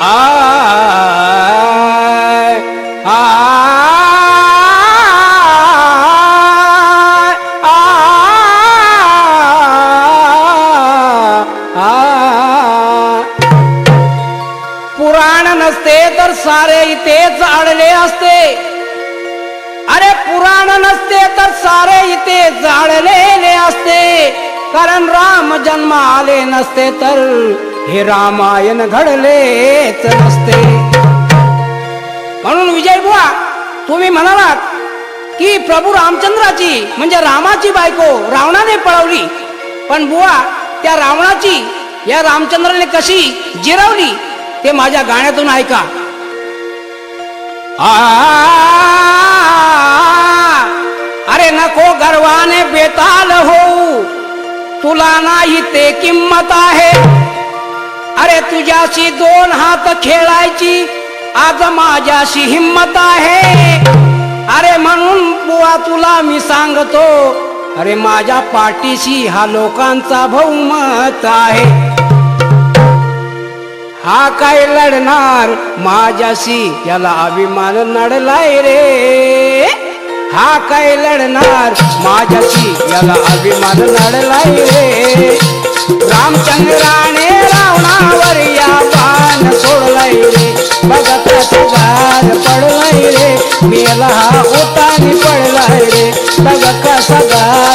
I पुराण नसते तर सारे इथेच अडले असते. अरे पुराण नसते तर सारे इथे जाळलेले असते. कारण राम जन्म आले नसते तर हे रामायण घडलेच नसते म्हणून विजय बुवा तुम्ही म्हणालात की प्रभू रामचंद्राची म्हणजे रामाची बायको रावणाने पळवली. पण बुवा त्या रावणाची या रामचंद्राने कशी जिरवली ते माझ्या गाण्यातून ऐका. अरे नको गर्वाने बेताल होऊ. तुला नाही ते किंमत आहे. अरे तुझ्याशी दोन हात खेळायची आज माझ्याशी हिंमत आहे. अरे म्हणून बुवा तुला मी सांगतो अरे माझ्या पाठीशी हा लोकांचा बहुमत आहे. हा काय लढणार माझ्याशी याला अभिमान लढलाय रे. हा काय लढणार माझ्याशी याला अभिमान लढलाय रे. बघत गार पडलाय रे. मेला हा उतानी पडलाय रे. बघता कसा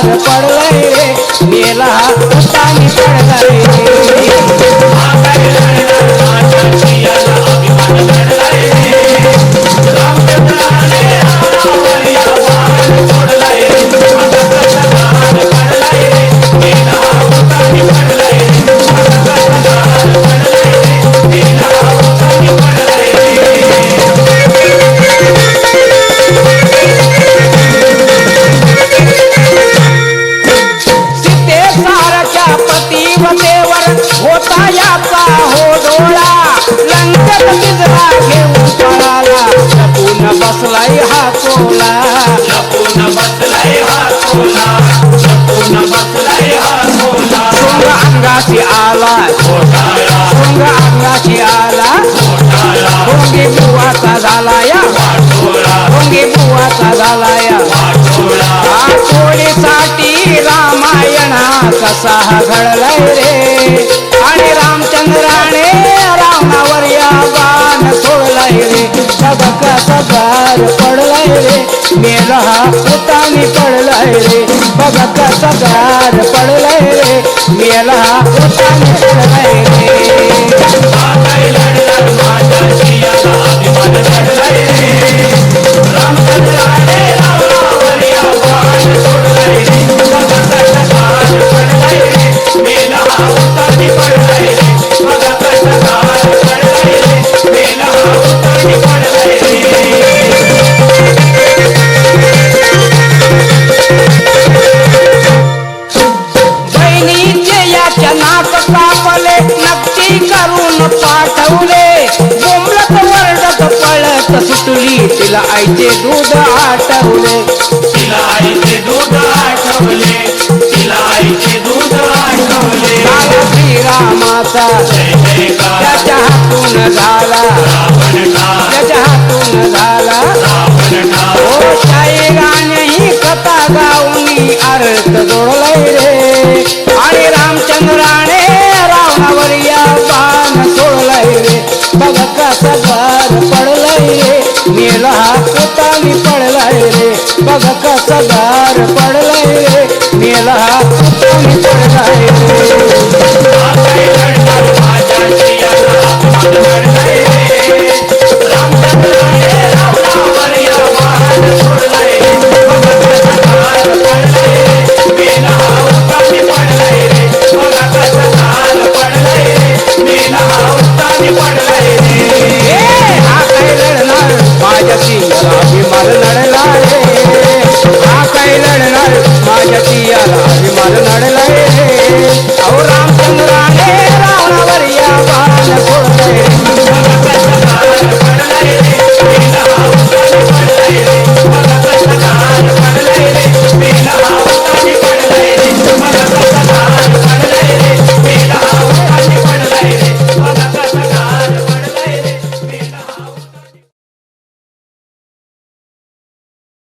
पडलाय रे. मेला हा उतानी पडलाय रे. अंगाशी आला. घोटाळा अंगाशी आला. घोटाळा बुवाचा झाला या. वाटोळा बुवाचा झाला या. वाटोळा आठवडीसाठी रामायणा कसा हा घडलाय रे. आणि रामचंद्राने रावणावर या बाण सोडलाय रे. बघ कसा गार पडलाय रे. मेला हा उतानी पडलाय रे. बघ कसा गार पडलाय मेला पळत सुटली तिला आईचे दूध आठवले. तिला आईचे दूध आठवले. तिला आईचे दूध आठवले. श्रीरामाचा बघ कसा गार पडलाय रे मेला कोणी कुतानी पडलाय माझ्याशी याला अभिमान लढ माझ्या पियाला अभिमान अभिमान लढला